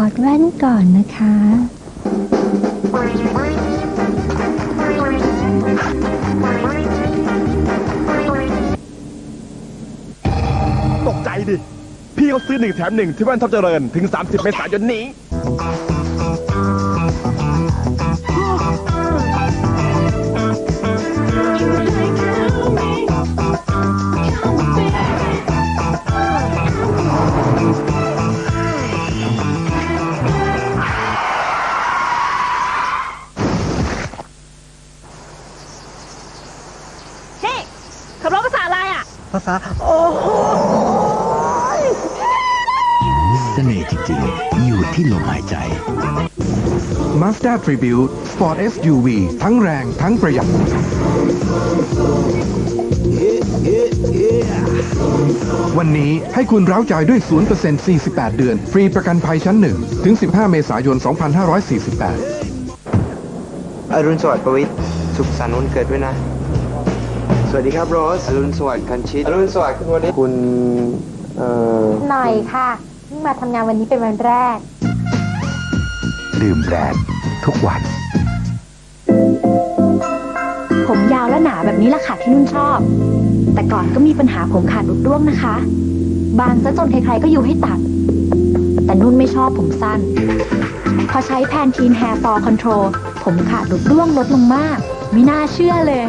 อดแว่นก่อนนะคะ ตกใจดิ พี่เขาซื้อหนึ่งแถมหนึ่งที่บ้านท็อปเจริญถึง 30 เมษายนนี้นี่ ภาษาเสน่ห์จริงๆ อยู่ที่ลมหายใจ Mazda Tribute Sport SUV ทั้งแรงทั้งประหยัด วันนี้ให้คุณเร้าใจด้วย 0% 48 เดือน ฟรีประกันภัยชั้น1ถึง 15 เมษายน 2548 อรุณสวัสดิ์ประวิทย์สุขสันต์วันเกิดด้วยนะ สวัสดีครับโรสอรุณสวัสดิ์คันชิตอรุณสวัสดิ์คุณวันนี้คุณเอ่อหน่อยค่ะเพิ่งมาทำงานวันนี้เป็นวันแรก ดื่มแบรนด์ทุกวัน ผมยาวและหนาแบบนี้แหละค่ะที่นุ่นชอบ แต่ก่อนก็มีปัญหาผมขาดรุดร่วงนะคะ บางซะจนใครๆก็อยู่ให้ตัด แต่นุ่นไม่ชอบผมสั้น พอใช้แพนทีน Hair Fall Control ผมขาดรุดร่วงลดลงมาก ไม่น่าเชื่อเลย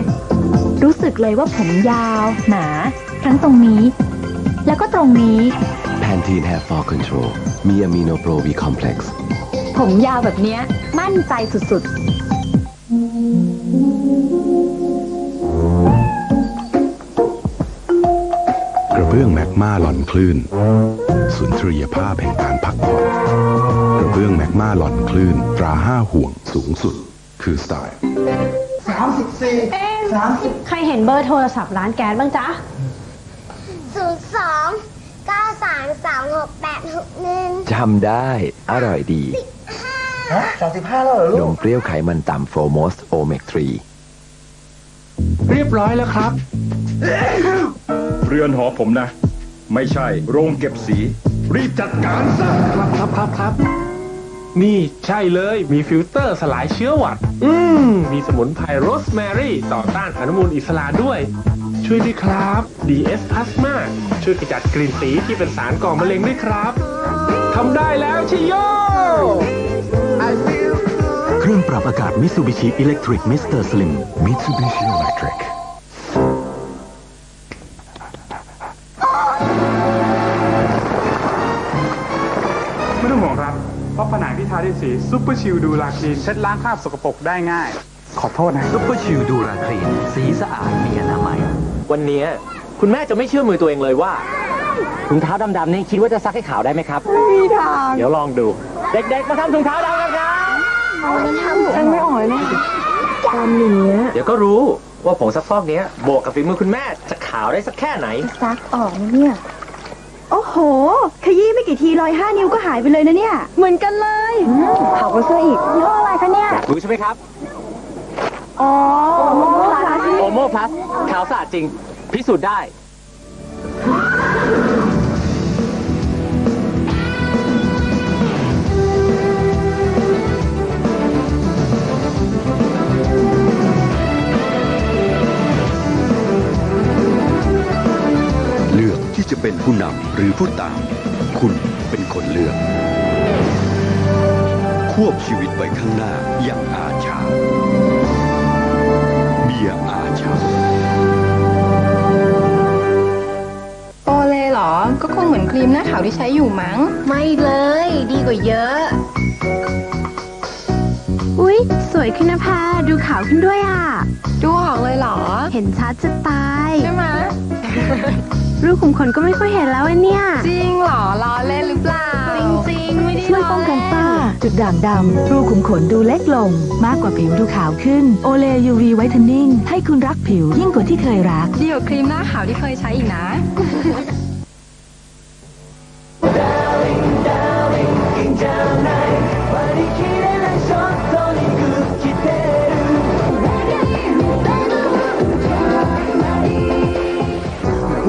รู้สึกเลยว่าผมยาว หนา ทั้งตรงนี้ แล้วก็ตรงนี้ Pantene Hair Fall Control มีอะมิโนโปรวีคอมเพล็กซ์ผมยาวแบบเนี้ย มั่นใจสุดๆ กระเบื้องแมกมาหล่อนคลื่น สุนทรียภาพแห่งการพักผ่อน กระเบื้องแมกมาหล่อนคลื่น ตราห้าห่วงสูงสุด คือสไตล์ ใครเห็นเบอร์โทรศัพท์ร้านแก๊สบ้างจ๊ะ ศูนย์สองเก้าสามสามหกแปดหกหนึ่งจำได้ อร่อยดี35แล้วเหรอลูนกมเปรี้ยวไขมันต่ำโฟร์โมสโอเมก3เรียบร้อยแล้วครับ เรือนหอผมนะ ไม่ใช่โรงเก็บสี รีบจัดการซะ ครับครับครับครับ นี่ใช่เลยมีฟิลเตอร์สลายเชื้อหวัด อืม มีสมุนไพรโรสแมรี่ต่อต้านอนุมูลอิสระด้วย ช่วยด้วยครับ DS Plasma ช่วยขจัดกลิ่นสีที่เป็นสารก่อมะเร็งด้วยครับทำได้แล้วชิโย เครื่องปรับอากาศ Mitsubishi Electric Mr. Slim Mitsubishi Electric ไม่ ที่ทาด้วยสีซุปเปอร์ชิลดูลาคลีนเช็ดล้างคราบสกปรกได้ง่าย ขอโทษนะซุปเปอร์ชิลดูราคลีนสีสะอาดมีอนามัย วันนี้คุณแม่จะไม่เชื่อมือตัวเองเลยว่าถุงเท้าดำๆนี่คิดว่าจะซักให้ขาวได้ไหมครับไม่มีทางเดี๋ยวลองดู เด็กๆ มาทำถุงเท้าดำกันครับฉันไม่อ่อยเลยตามนี้เดี๋ยวก็รู้ว่าผงซักฟอกเนี้ยบวกกับฝีมือคุณแม่จะขาวได้สักแค่ไหน ซักออกนะเนี่ย โอ้โห ขยี้ไม่กี่ทีรอยห้านิ้วก็หายไปเลยนะเนี่ย เหมือนกันเลยขาวกว่าเสื้ออีกยี่ห้ออะไรคะเนี่ยอยากรู้ใช่ไหมครับ อ๋อโอโมพลัสโอโมพลัสขาวสะอาดจริง พิสูจน์ได้ ผู้นำหรือผู้ตาม คุณเป็นคนเลือก ควบชีวิตไปข้างหน้าอย่างอาชา เบียร์อาชาโอเลเหรอ ก็คงเหมือนครีมหน้าขาวที่ใช้อยู่มั้ง ไม่เลย ดีกว่าเยอะ อุ๊ย สวยขึ้นนะพาดูขาวขึ้นด้วยอะ ดูออกเลยเหรอ เห็นชัดจะตาย ใช่ไหม รูขุมขนก็ไม่ค่อยเห็นแล้วอะเนี่ย จริงเหรอล้อเล่นหรือเปล่า จริงๆ ไม่ได้ช่วยป้องกันฝ้า จุดด่างดำ รูขุมขนดูเล็กลง มากกว่าผิวดูขาวขึ้นโอเล UV Whitening ให้คุณรักผิวยิ่งกว่าที่เคยรักดีกว่าครีมหน้าขาวที่เคยใช้อีกนะ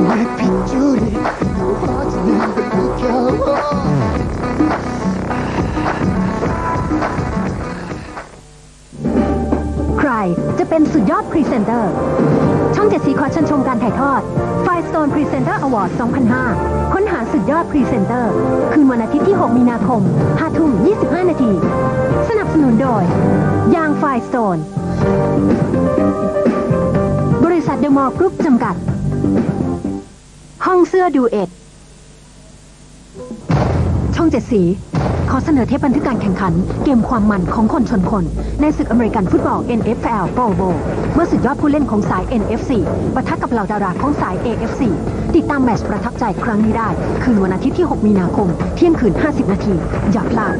might be Judy. Fox needs the new cowboy. ใครจะเป็นสุดยอดพรีเซนเตอร์ ช่องเจ็ดสีขอเชิญชมการถ่ายทอด Firestone Presenter Award 2005 ค้นหาสุดยอดพรีเซนเตอร์ คืนวันอาทิตย์ที่ 6 มีนาคม5ทุ่ม 25 นาที สนับสนุนโดย ยาง Firestone บริษัทเดอะมอลล์กรุ๊ปจำกัด ห้องเสื้อดูเอ็ด ช่องเจ็ดสี ขอเสนอเทปบันทึกการแข่งขัน เกมความมันของคนชนคน ในศึกอเมริกันฟุตบอล NFL Pro Bowl เมื่อสุดยอดผู้เล่นของสาย NFC ปะทะกับเหล่าดาราของสาย AFC ติดตามแมตช์ประทับใจครั้งนี้ได้ คืนวันอาทิตย์ที่ 6 มีนาคม เที่ยงคืน 50 นาที อย่าพลาด